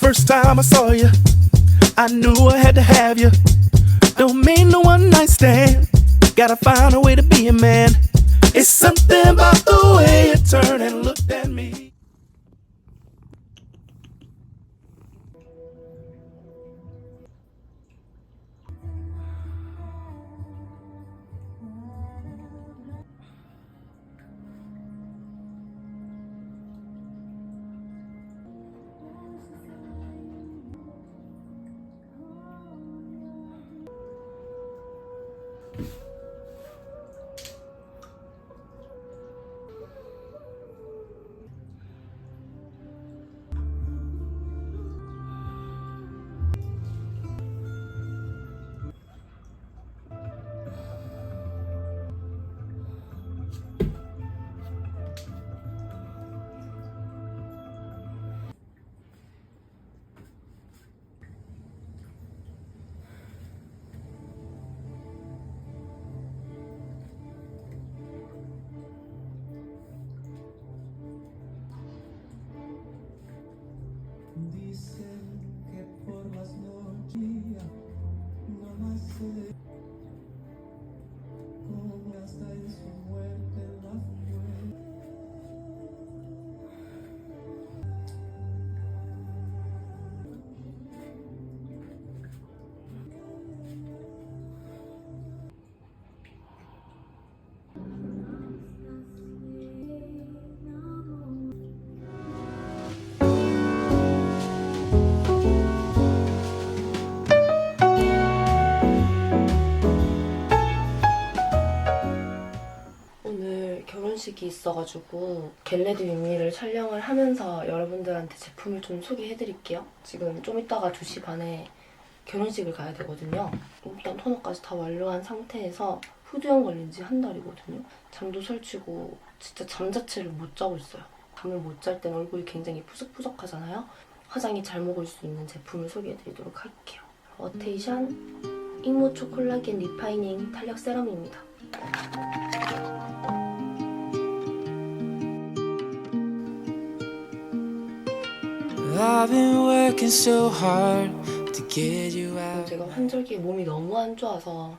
First time I saw you, I knew I had to have you. Don't mean no one night stand. Gotta find a way to be a man. It's something about the way you turned and looked at me. 결혼식이 있어가지고 겟레디 뮤미를 촬영을 하면서 여러분들한테 제품을 좀 소개해드릴게요. 지금 좀 이따가 2시 반에 결혼식을 가야 되거든요. 일단 토너까지 다 완료한 상태에서 후두염 걸린 지 한 달이거든요. 잠도 설치고 진짜 잠 자체를 못 자고 있어요. 잠을 못 잘 땐 얼굴이 굉장히 푸석푸석하잖아요. 화장이 잘 먹을 수 있는 제품을 소개해드리도록 할게요. 어테이션 익모초 콜라겐 리파이닝 탄력 세럼입니다. 제가 환절기에 몸이 너무 안 좋아서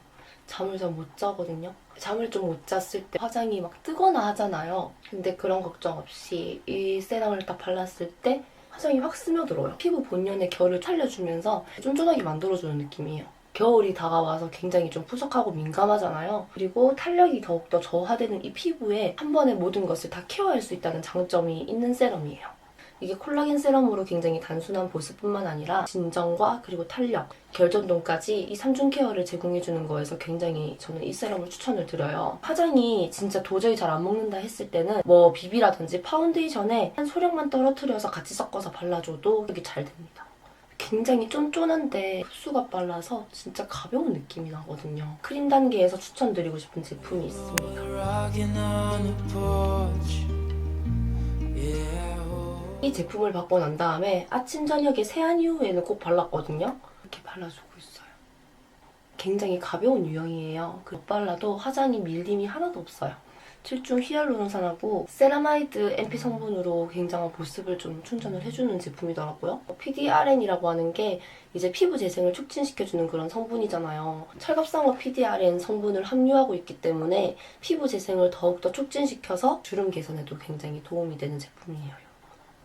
잠을 잘 못 자거든요. 잠을 좀 못 잤을 때 화장이 막 뜨거나 하잖아요. 근데 그런 걱정 없이 이 세럼을 딱 발랐을 때 화장이 확 스며들어요. 피부 본연의 결을 살려주면서 쫀쫀하게 만들어주는 느낌이에요. 겨울이 다가와서 굉장히 좀 푸석하고 민감하잖아요. 그리고 탄력이 더욱더 저하되는 이 피부에 한 번에 모든 것을 다 케어할 수 있다는 장점이 있는 세럼이에요. 이게 콜라겐 세럼으로 굉장히 단순한 보습뿐만 아니라 진정과 그리고 탄력, 결전동까지 이 3중 케어를 제공해주는 거에서 굉장히 저는 이 세럼을 추천을 드려요. 화장이 진짜 도저히 잘 안 먹는다 했을 때는 뭐 비비라든지 파운데이션에 한 소량만 떨어뜨려서 같이 섞어서 발라줘도 이게 잘 됩니다. 굉장히 쫀쫀한데 흡수가 빨라서 진짜 가벼운 느낌이 나거든요. 크림 단계에서 추천드리고 싶은 제품이 있습니다. 이 제품을 받고 난 다음에 아침 저녁에 세안 이후에는 꼭 발랐거든요. 이렇게 발라주고 있어요. 굉장히 가벼운 유형이에요. 그 발라도 화장이 밀림이 하나도 없어요. 7중 히알루론산하고 세라마이드 MP 성분으로 굉장한 보습을 좀 충전을 해주는 제품이더라고요. PDRN이라고 하는 게 이제 피부 재생을 촉진시켜주는 그런 성분이잖아요. 철갑상어 PDRN 성분을 함유하고 있기 때문에 피부 재생을 더욱더 촉진시켜서 주름 개선에도 굉장히 도움이 되는 제품이에요.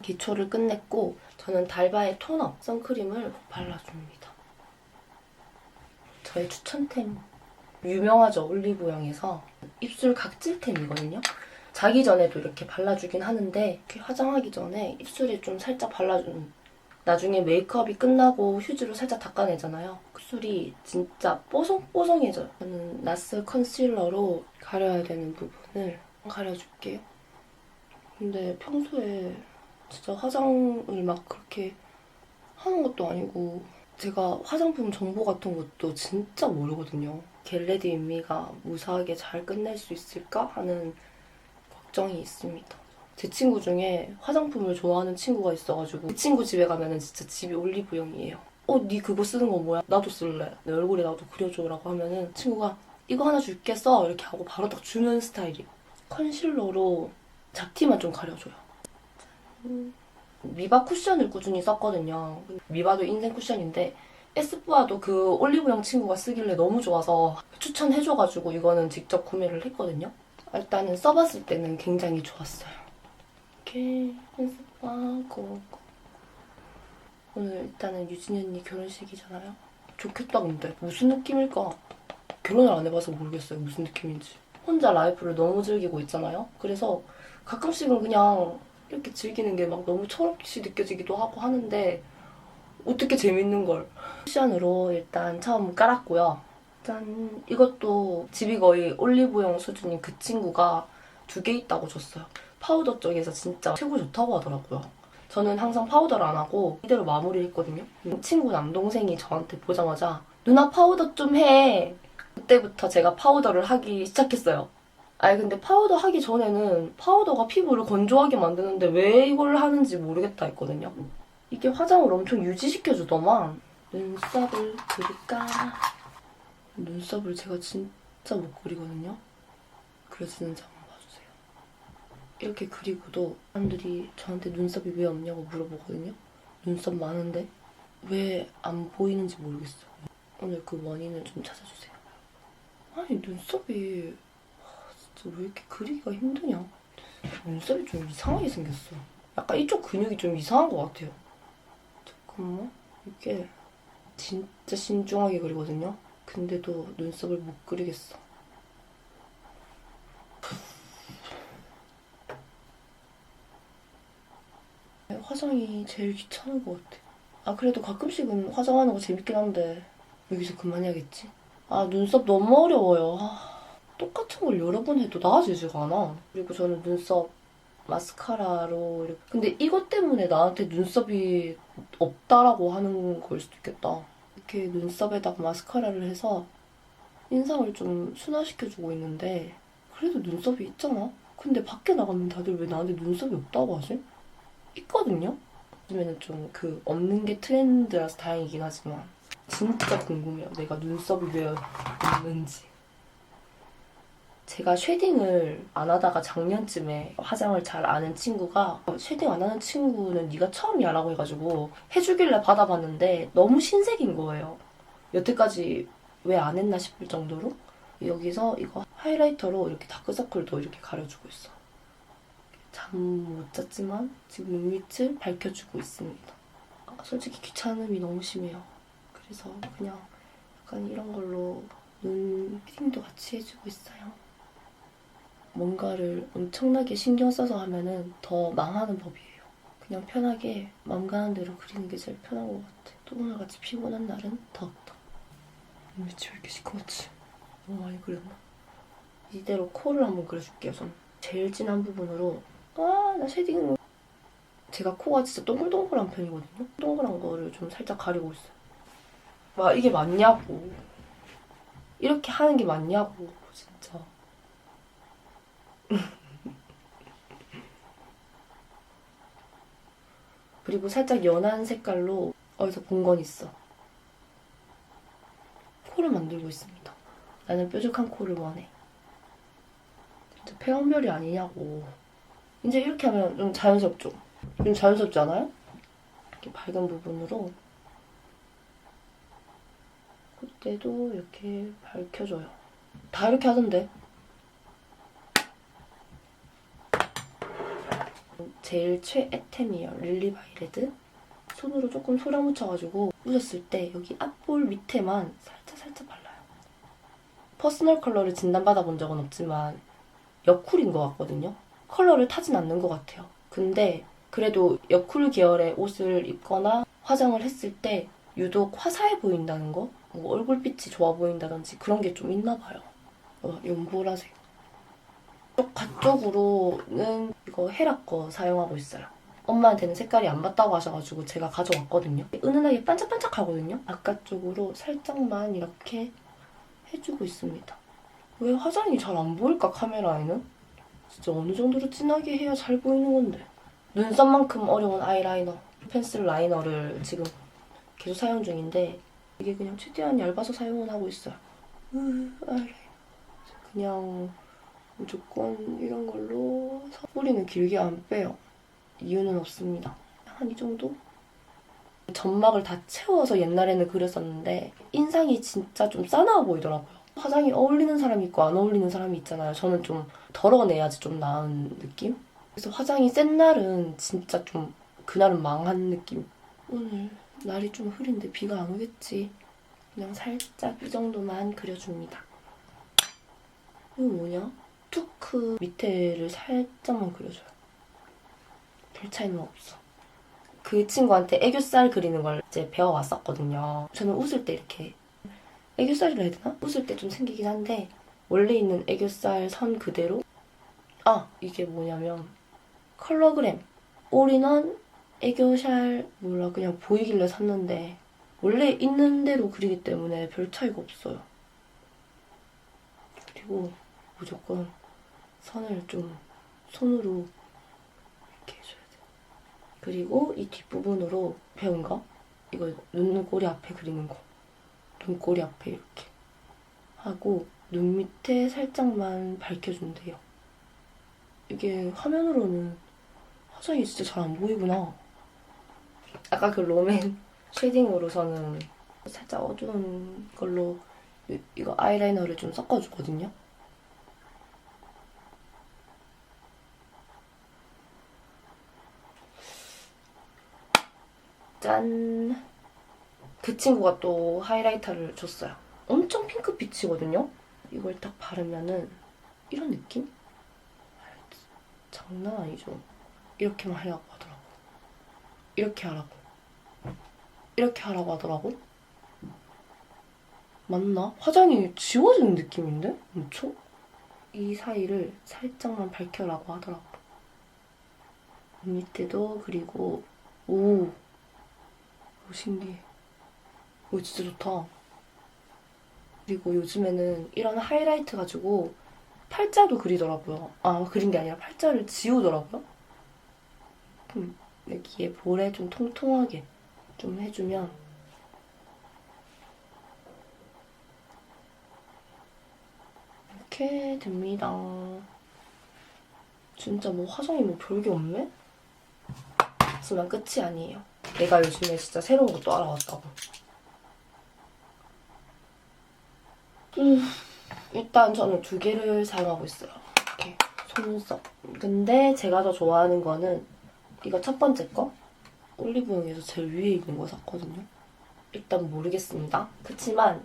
기초를 끝냈고 저는 달바의 토너 선크림을 꼭 발라줍니다. 저의 추천템 유명하죠 올리브영에서 입술 각질템이거든요. 자기 전에도 이렇게 발라주긴 하는데 이렇게 화장하기 전에 입술에 좀 살짝 발라주는 나중에 메이크업이 끝나고 휴지로 살짝 닦아내잖아요. 입술이 진짜 뽀송뽀송해져요. 저는 나스 컨실러로 가려야 되는 부분을 가려줄게요. 근데 평소에 진짜 화장을 막 그렇게 하는 것도 아니고 제가 화장품 정보 같은 것도 진짜 모르거든요. 겟레디 인미가 무사하게 잘 끝낼 수 있을까 하는 걱정이 있습니다. 제 친구 중에 화장품을 좋아하는 친구가 있어가지고 그 친구 집에 가면은 진짜 집이 올리브영이에요. 어, 니 그거 쓰는 거 뭐야? 나도 쓸래. 내 얼굴에 나도 그려줘라고 하면은 친구가 이거 하나 줄게 써 이렇게 하고 바로 딱 주는 스타일이에요. 컨실러로 잡티만 좀 가려줘요. 음, 미바 쿠션을 꾸준히 썼거든요. 미바도 인생 쿠션인데 에스쁘아도 그 올리브영 친구가 쓰길래 너무 좋아서 추천해줘가지고 이거는 직접 구매를 했거든요. 일단은 써봤을 때는 굉장히 좋았어요. 이렇게 에스쁘아 고 오늘 일단은 유진이 언니 결혼식이잖아요. 좋겠다 근데 무슨 느낌일까? 결혼을 안 해봐서 모르겠어요 무슨 느낌인지. 혼자 라이프를 너무 즐기고 있잖아요. 그래서 가끔씩은 그냥 이렇게 즐기는 게 막 너무 철없이 느껴지기도 하고 하는데 어떻게 재밌는 걸. 쿠션으로 일단 처음 깔았고요. 짠 이것도 집이 거의 올리브영 수준인 그 친구가 두 개 있다고 줬어요. 파우더 쪽에서 진짜 최고 좋다고 하더라고요. 저는 항상 파우더를 안 하고 이대로 마무리를 했거든요. 친구 남동생이 저한테 보자마자 누나 파우더 좀 해. 그때부터 제가 파우더를 하기 시작했어요. 아니 근데 파우더 하기 전에는 파우더가 피부를 건조하게 만드는데 왜 이걸 하는지 모르겠다 했거든요. 이게 화장을 엄청 유지시켜주더만 눈썹을 그릴까? 눈썹을 제가 진짜 못 그리거든요. 그려지는지 한번 봐주세요. 이렇게 그리고도 사람들이 저한테 눈썹이 왜 없냐고 물어보거든요. 눈썹 많은데 왜 안 보이는지 모르겠어요. 오늘 그 원인을 좀 찾아주세요. 아니 눈썹이 진짜 왜 이렇게 그리기가 힘드냐? 눈썹이 좀 이상하게 생겼어. 약간 이쪽 근육이 좀 이상한 것 같아요. 잠깐만. 이게 진짜 신중하게 그리거든요. 근데도 눈썹을 못 그리겠어. 화장이 제일 귀찮은 것 같아. 아, 그래도 가끔씩은 화장하는 거 재밌긴 한데, 여기서 그만해야겠지? 아, 눈썹 너무 어려워요. 아, 똑같은 걸 여러 번 해도 나아지지가 않아. 그리고 저는 눈썹 마스카라로 이렇게. 근데 이것 때문에 나한테 눈썹이 없다라고 하는 걸 수도 있겠다. 이렇게 눈썹에다가 마스카라를 해서 인상을 좀 순화시켜주고 있는데 그래도 눈썹이 있잖아. 근데 밖에 나가면 다들 왜 나한테 눈썹이 없다고 하지? 있거든요. 요즘에는 좀 그 없는 게 트렌드라서 다행이긴 하지만 진짜 궁금해요. 내가 눈썹이 왜 없는지. 제가 쉐딩을 안 하다가 작년쯤에 화장을 잘 아는 친구가 어, 쉐딩 안 하는 친구는 네가 처음이야 라고 해가지고 해주길래 받아봤는데 너무 신색인 거예요. 여태까지 왜 안 했나 싶을 정도로 여기서 이거 하이라이터로 이렇게 다크서클도 이렇게 가려주고 있어. 잠 못 잤지만 지금 눈밑을 밝혀주고 있습니다. 아, 솔직히 귀찮음이 너무 심해요. 그래서 그냥 약간 이런 걸로 눈 피딩도 같이 해주고 있어요. 뭔가를 엄청나게 신경 써서 하면은 더 망하는 법이에요. 그냥 편하게 마음 가는 대로 그리는 게 제일 편한 것 같아. 또 오늘같이 피곤한 날은 더욱더. 눈밑이 왜 이렇게 시커멓지? 너무 많이 그렸나? 이대로 코를 한번 그려줄게요, 전. 제일 진한 부분으로 아, 나 쉐딩 제가 코가 진짜 동글동글한 편이거든요. 동글한 거를 좀 살짝 가리고 있어요. 와, 이게 맞냐고. 이렇게 하는 게 맞냐고, 진짜. 그리고 살짝 연한 색깔로 어디서 본 건 있어. 코를 만들고 있습니다. 나는 뾰족한 코를 원해. 진짜 폐원별이 아니냐고. 이제 이렇게 하면 좀 자연스럽죠? 좀 자연스럽지 않아요? 이렇게 밝은 부분으로 그때도 이렇게 밝혀줘요. 다 이렇게 하던데. 제일 최애템이에요. 릴리바이레드. 손으로 조금 소량 묻혀가지고 묻었을 때 여기 앞볼 밑에만 살짝 살짝 발라요. 퍼스널 컬러를 진단받아 본 적은 없지만 여쿨인 것 같거든요. 컬러를 타진 않는 것 같아요. 근데 그래도 여쿨 계열의 옷을 입거나 화장을 했을 때 유독 화사해 보인다는 거? 뭐 얼굴빛이 좋아 보인다든지 그런 게 좀 있나 봐요. 어, 연보라색. 쪽 가쪽으로는 이거 헤라 거 사용하고 있어요. 엄마한테는 색깔이 안 맞다고 하셔가지고 제가 가져왔거든요. 은은하게 반짝반짝하거든요. 아까 쪽으로 살짝만 이렇게 해주고 있습니다. 왜 화장이 잘 안 보일까 카메라에는? 진짜 어느 정도로 진하게 해야 잘 보이는 건데. 눈썹만큼 어려운 아이라이너, 펜슬 라이너를 지금 계속 사용 중인데 이게 그냥 최대한 얇아서 사용은 하고 있어요. 으, 아이라이너. 그냥 무조건 이런 걸로 뿌리는 길게 안 빼요. 이유는 없습니다. 한 이 정도? 점막을 다 채워서 옛날에는 그렸었는데 인상이 진짜 좀 싸나워 보이더라고요. 화장이 어울리는 사람이 있고 안 어울리는 사람이 있잖아요. 저는 좀 덜어내야지 좀 나은 느낌? 그래서 화장이 센 날은 진짜 좀 그날은 망한 느낌. 오늘 날이 좀 흐린데 비가 안 오겠지. 그냥 살짝 이 정도만 그려줍니다. 이거 뭐냐? 투크 밑에를 살짝만 그려줘요. 별 차이는 없어. 그 친구한테 애교살 그리는 걸 이제 배워왔었거든요. 저는 웃을 때 이렇게 애교살이라 해야 되나? 웃을 때 좀 생기긴 한데 원래 있는 애교살 선 그대로 아 이게 뭐냐면 컬러그램 올인원 애교살 몰라 그냥 보이길래 샀는데 원래 있는 대로 그리기 때문에 별 차이가 없어요. 그리고 무조건 선을 좀 손으로 이렇게 해줘야 돼. 그리고 이 뒷부분으로 배운 거 이거 눈꼬리 앞에 그리는 거 눈꼬리 앞에 이렇게 하고 눈 밑에 살짝만 밝혀준대요. 이게 화면으로는 화장이 진짜 잘 안 보이구나. 아까 그 롬앤 쉐딩으로서는 살짝 어두운 걸로 이- 이거 아이라이너를 좀 섞어주거든요. 짠! 그 친구가 또 하이라이터를 줬어요. 엄청 핑크빛이거든요? 이걸 딱 바르면은 이런 느낌? 장난 아니죠? 이렇게만 하려고 하더라고. 이렇게 하라고. 이렇게 하라고 하더라고. 맞나? 화장이 지워지는 느낌인데? 엄청? 이 사이를 살짝만 밝혀라고 하더라고. 밑에도 그리고 오, 오 신기해. 오 진짜 좋다. 그리고 요즘에는 이런 하이라이트 가지고 팔자도 그리더라고요. 아 그린 게 아니라 팔자를 지우더라고요. 그럼 여기에 볼에 좀 통통하게 좀 해주면 이렇게 됩니다. 진짜 뭐 화장이 뭐 별게 없네? 하지만 끝이 아니에요. 내가 요즘에 진짜 새로운 것도 알아왔다고. 음, 일단 저는 두 개를 사용하고 있어요. 이렇게 속눈썹. 근데 제가 더 좋아하는 거는 이거 첫 번째 거. 올리브영에서 제일 위에 있는 거 샀거든요. 일단 모르겠습니다. 그치만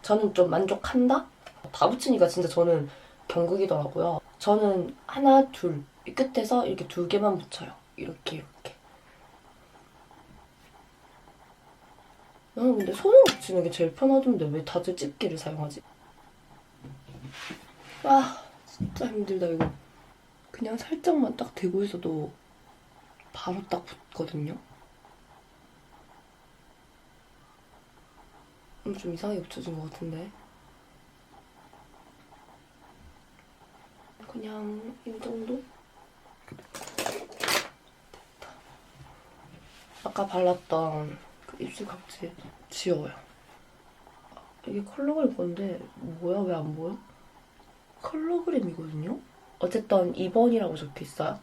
저는 좀 만족한다? 다 붙이니까 진짜 저는 경극이더라고요. 저는 하나, 둘, 이 끝에서 이렇게 두 개만 붙여요. 이렇게, 이렇게. 나는 근데 손으로 붙이는 게 제일 편하던데 왜 다들 집게를 사용하지? 아, 진짜 힘들다, 이거. 그냥 살짝만 딱 대고 있어도 바로 딱 붙거든요. 음, 좀 이상하게 붙여진 것 같은데. 그냥 이 정도? 됐다. 아까 발랐던 그 입술 각질 지워요. 이게 컬러그램 건데 뭐야 왜 안 보여? 컬러그램이거든요? 어쨌든 2번이라고 적혀 있어요.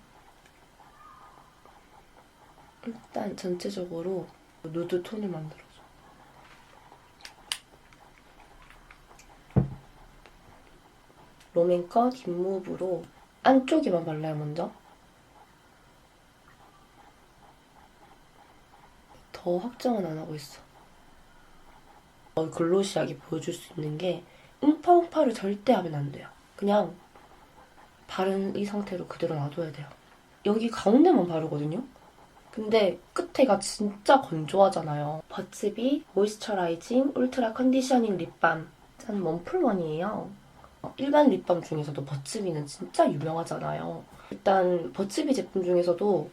일단 전체적으로 누드 톤을 만들어줘. 거 뒷무브로 안쪽에만 발라요 먼저. 더 확정은 안 하고 있어. 어, 글로시하게 보여줄 수 있는 게 음파음파를 절대 하면 안 돼요. 그냥 바른 이 상태로 그대로 놔둬야 돼요. 여기 가운데만 바르거든요. 근데 끝에가 진짜 건조하잖아요. 버츠비 모이스처라이징 울트라 컨디셔닝 립밤. 짠 원플원이에요. 어, 일반 립밤 중에서도 버츠비는 진짜 유명하잖아요. 일단 버츠비 제품 중에서도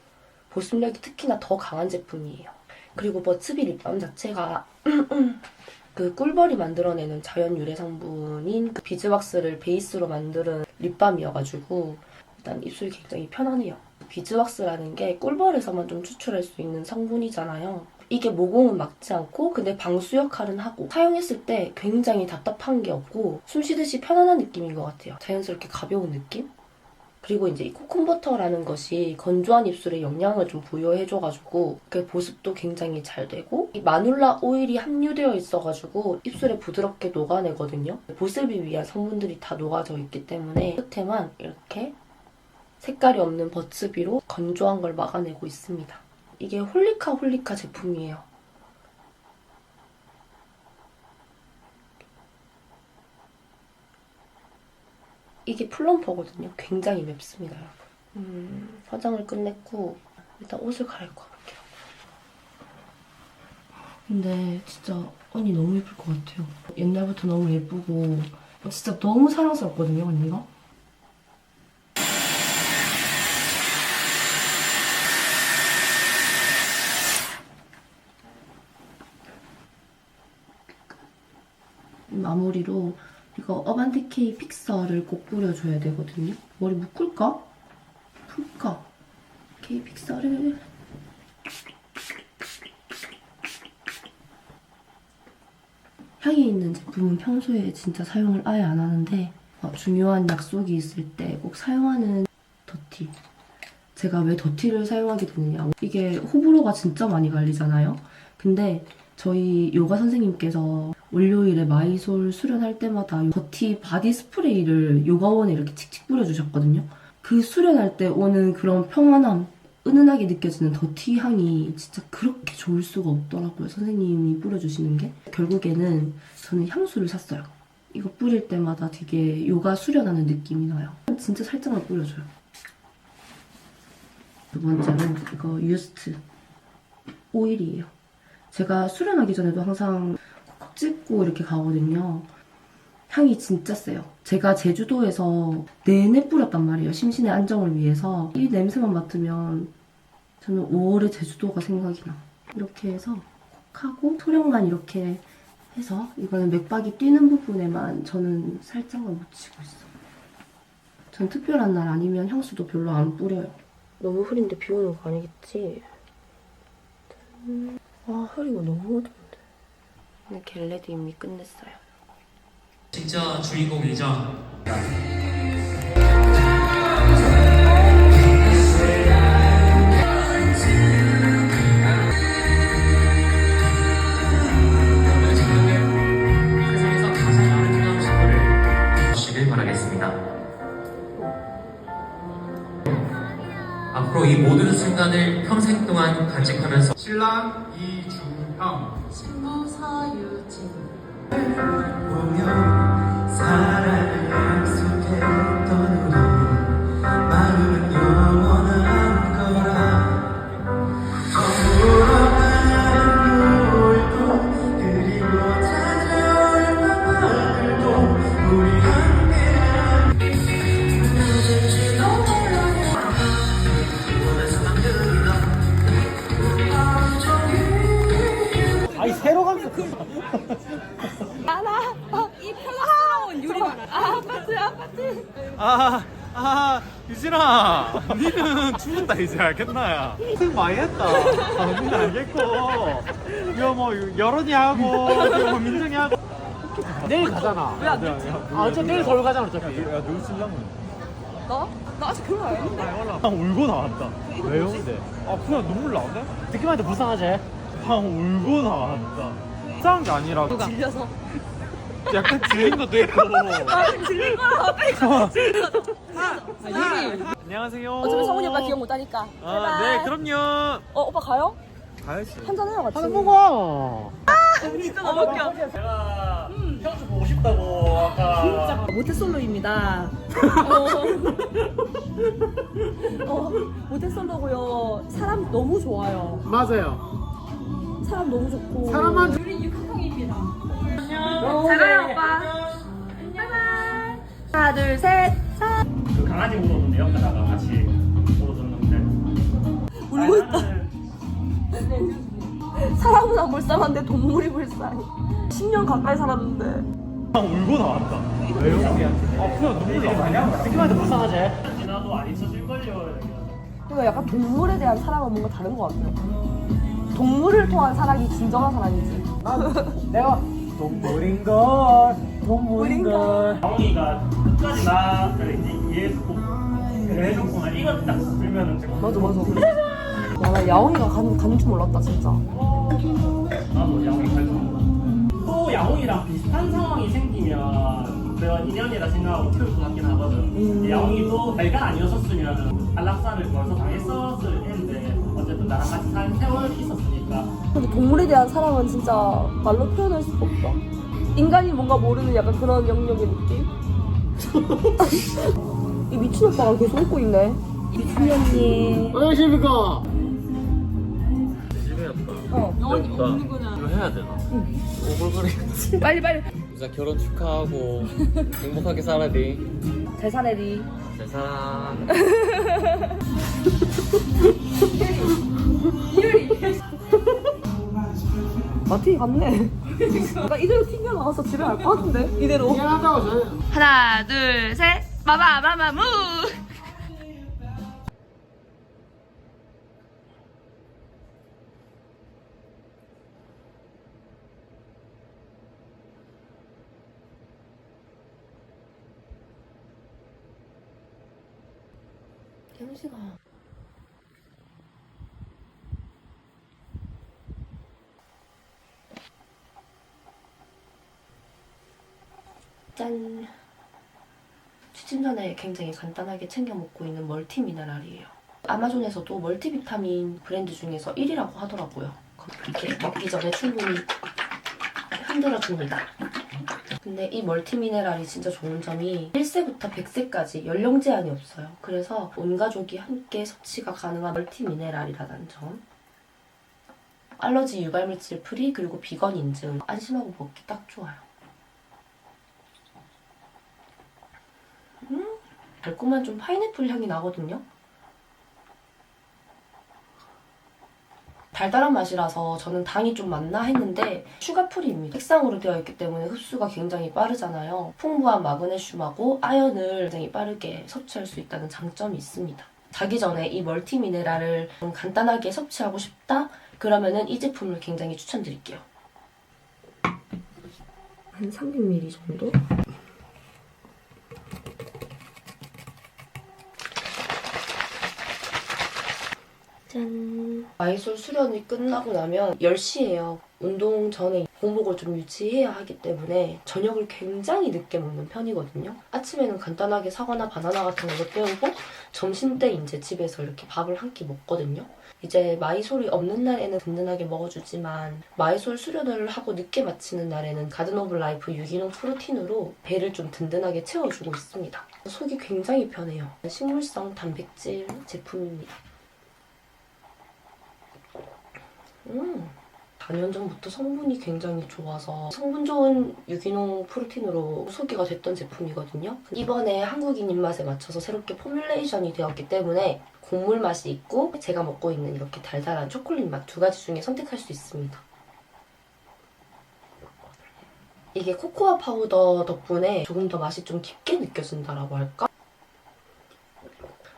보습력이 특히나 더 강한 제품이에요. 그리고 버츠비 립밤 자체가 그 꿀벌이 만들어내는 자연 유래 성분인 그 비즈왁스를 베이스로 만드는 립밤이어가지고 일단 입술이 굉장히 편하네요. 비즈왁스라는 게 꿀벌에서만 좀 추출할 수 있는 성분이잖아요. 이게 모공은 막지 않고 근데 방수 역할은 하고 사용했을 때 굉장히 답답한 게 없고 숨 쉬듯이 편안한 느낌인 것 같아요. 자연스럽게 가벼운 느낌? 그리고 이제 이 코쿤버터라는 것이 건조한 입술에 영양을 좀 부여해줘가지고 그 보습도 굉장히 잘 되고 이 마눌라 오일이 함유되어 있어가지고 입술에 부드럽게 녹아내거든요. 보습이 위한 성분들이 다 녹아져 있기 때문에 끝에만 이렇게 색깔이 없는 버츠비로 건조한 걸 막아내고 있습니다. 이게 홀리카 홀리카 제품이에요. 이게 플럼퍼거든요. 굉장히 맵습니다, 여러분. 음, 화장을 끝냈고 일단 옷을 갈아입고 가볼게요. 근데 진짜 언니 너무 예쁠 것 같아요. 옛날부터 너무 예쁘고 진짜 너무 사랑스럽거든요, 언니가. 마무리로 이거 어반티케이 픽서를 꼭 뿌려줘야 되거든요. 머리 묶을까? 풀까? 케이 픽서를 향이 있는 제품은 평소에 진짜 사용을 아예 안 하는데 어, 중요한 약속이 있을 때 꼭 사용하는 더티. 제가 왜 더티를 사용하게 되느냐. 이게 호불호가 진짜 많이 갈리잖아요. 근데 저희 요가 선생님께서 월요일에 마이솔 수련할 때마다 더티 바디 스프레이를 요가원에 이렇게 칙칙 뿌려주셨거든요. 그 수련할 때 오는 그런 평안함, 은은하게 느껴지는 더티 향이 진짜 그렇게 좋을 수가 없더라고요. 선생님이 뿌려주시는 게. 결국에는 저는 향수를 샀어요. 이거 뿌릴 때마다 되게 요가 수련하는 느낌이 나요. 진짜 살짝만 뿌려줘요. 두 번째로 이거 유스트 오일이에요. 제가 수련하기 전에도 항상 찍고 이렇게 가거든요. 향이 진짜 세요. 제가 제주도에서 내내 뿌렸단 말이에요. 심신의 안정을 위해서. 이 냄새만 맡으면 저는 5월의 제주도가 생각이 나. 이렇게 해서 콕 하고 소량만 이렇게 해서 이거는 맥박이 뛰는 부분에만 저는 살짝만 묻히고 있어. 전 특별한 날 아니면 향수도 별로 안 뿌려요. 너무 흐린데 비 오는 거 아니겠지? 짠. 아 흐리고 너무 어두 운데. 오늘 겟레디 이미 끝냈어요. 진짜 주인공이죠. 앞으로 이 모든 순간을 평생 동안 간직하면서 신랑 이준 형. 신부 서유진. 보며 사랑을 약속했던 아, 아, 유진아, 니는 죽는다 이제 알겠나야. 고생 많이 했다. 아, 니는 알겠고. 이거 뭐 여론이 하고, 이거 뭐 민정이 하고. 내일 가잖아. 왜 안 됐지? 아, 저 내일 서울 가잖아, 어차피. 야, 누구 신랑은? 나? 나 아직 결혼 안 했는데 아, 울고 나왔다. 왜요? 근데? 아, 그냥 눈물 나온대? 듣기만 해도 불쌍하지? 아, 울고 나왔다. 불쌍한 게 아니라. 질려서 약간 질린 것도 있고. 질린 거라 아, 유리 안녕하세요. 어차피 성훈이 오빠 기억 못하니까 아, 네, 그럼요. 어 오빠 가요? 가야지. 한잔 해요 같이 하나 먹어. 진짜 너무 웃겨 제가 형수 보고 싶다고 아까. 모태솔로입니다 어, 어, 모태솔로고요 사람 너무 좋아요 맞아요. 사람 너무 좋고. 사람만 유리 육학형입니다. 안녕. 잘 가요 오빠. 안녕. 하나 둘셋 그 강아지 울었는데 옆에다가 같이 울어줬는데. 울고 있다. 사람은 불쌍한데 동물이 불쌍해 10년 가까이 살았는데. 울고 나왔다. 왜요? 아, 그냥 눈물 나. 듣기만 해도 불쌍하지? 지나도 안 잊혀질걸요. 그러니까 약간 동물에 대한 사랑은 뭔가 다른 것 같아요 동물을 통한 사랑이 진정한 사랑이지 내가 동물인걸, 동물인걸. 강훈이가 끝까지 나를 이제 이해했고 그래 해줬구나. 이거 딱 제가 맞아 맞아. 와나 야옹이가 가는 가는 줄 몰랐다 진짜. 나도 야옹이 갈 겁니다. 또 야옹이랑 비슷한 상황이 생기면 그런 인연이라 생각하고 키울 것 같긴 하거든. 음. 야옹이도 내가 아니었었으면 안락사를 벌써 당했었을 어쨌든 나랑 같이 산 세월이 있었으니까 근데 동물에 대한 사랑은 진짜 말로 표현할 수가 없다. 인간이 뭔가 모르는 약간 그런 영역의 느낌? 이 미친 오빠가 계속 웃고 있네. 미친 언니. 안녕하십니까 어. 이거 해야 되나? 오글거리 빨리 빨리. 우선 결혼 축하하고 행복하게 살아리 잘 사내리. 잘 살아 마트에 갔네. 나 이대로 튕겨 나가서 집에 갈 것 같은데? 이대로. 하나, 둘, 셋. 마마, 마마, 무! 현식아. 짠. 취침 전에 굉장히 간단하게 챙겨 먹고 있는 멀티 미네랄이에요. 아마존에서도 멀티비타민 브랜드 중에서 1위라고 하더라고요. 이렇게 먹기 전에 충분히 흔들어 줍니다. 근데 이 멀티미네랄이 진짜 좋은 점이 1세부터 100세까지 연령 제한이 없어요. 그래서 온 가족이 함께 섭취가 가능한 멀티미네랄이라는 점. 알러지 유발 물질 프리 그리고 비건 인증 안심하고 먹기 딱 좋아요. 달콤한 좀 파인애플 향이 나거든요. 달달한 맛이라서 저는 당이 좀 많나 했는데 슈가 프리입니다. 색상으로 되어 있기 때문에 흡수가 굉장히 빠르잖아요. 풍부한 마그네슘하고 아연을 굉장히 빠르게 섭취할 수 있다는 장점이 있습니다. 자기 전에 이 멀티미네랄을 좀 간단하게 섭취하고 싶다? 그러면은 이 제품을 굉장히 추천드릴게요. 한 300ml 정도? 짠. 마이솔 수련이 끝나고 나면 10시예요. 운동 전에 공복을 좀 유지해야 하기 때문에 저녁을 굉장히 늦게 먹는 편이거든요. 아침에는 간단하게 사과나 바나나 같은 걸로 때우고 점심 때 이제 집에서 이렇게 밥을 한 끼 먹거든요. 이제 마이솔이 없는 날에는 든든하게 먹어주지만 마이솔 수련을 하고 늦게 마치는 날에는 가든 오브 라이프 유기농 프로틴으로 배를 좀 든든하게 채워주고 있습니다. 속이 굉장히 편해요. 식물성 단백질 제품입니다. 음, 4년 전부터 성분이 굉장히 좋아서 성분 좋은 유기농 프로틴으로 소개가 됐던 제품이거든요. 이번에 한국인 입맛에 맞춰서 새롭게 포뮬레이션이 되었기 때문에 곡물 맛이 있고 제가 먹고 있는 이렇게 달달한 초콜릿 맛 두 가지 중에 선택할 수 있습니다. 이게 코코아 파우더 덕분에 조금 더 맛이 좀 깊게 느껴진다라고 할까?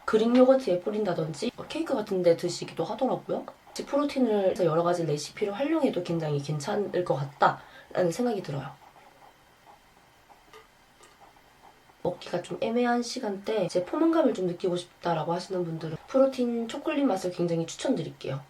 그릭 요거트에 뿌린다든지 케이크 같은 데 드시기도 하더라고요. 프로틴을 여러 가지 레시피로 활용해도 굉장히 괜찮을 것 같다라는 생각이 들어요. 먹기가 좀 애매한 시간대 제 포만감을 좀 느끼고 싶다라고 하시는 분들은 프로틴 초콜릿 맛을 굉장히 추천드릴게요.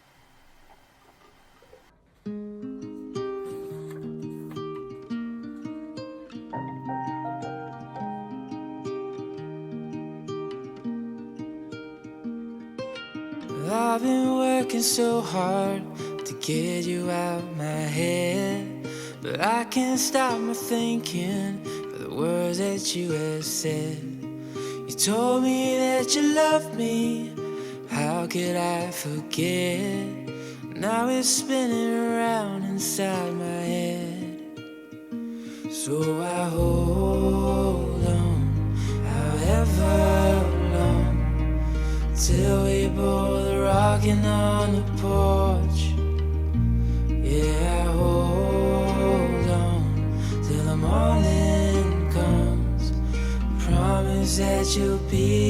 I've been working so hard to get you out of my head. But I can't stop my thinking of the words that you have said. You told me that you loved me. How could I forget? Now it's spinning around inside my head. So I rocking on the porch. Yeah, I hold on till the morning comes. Promise that you'll be.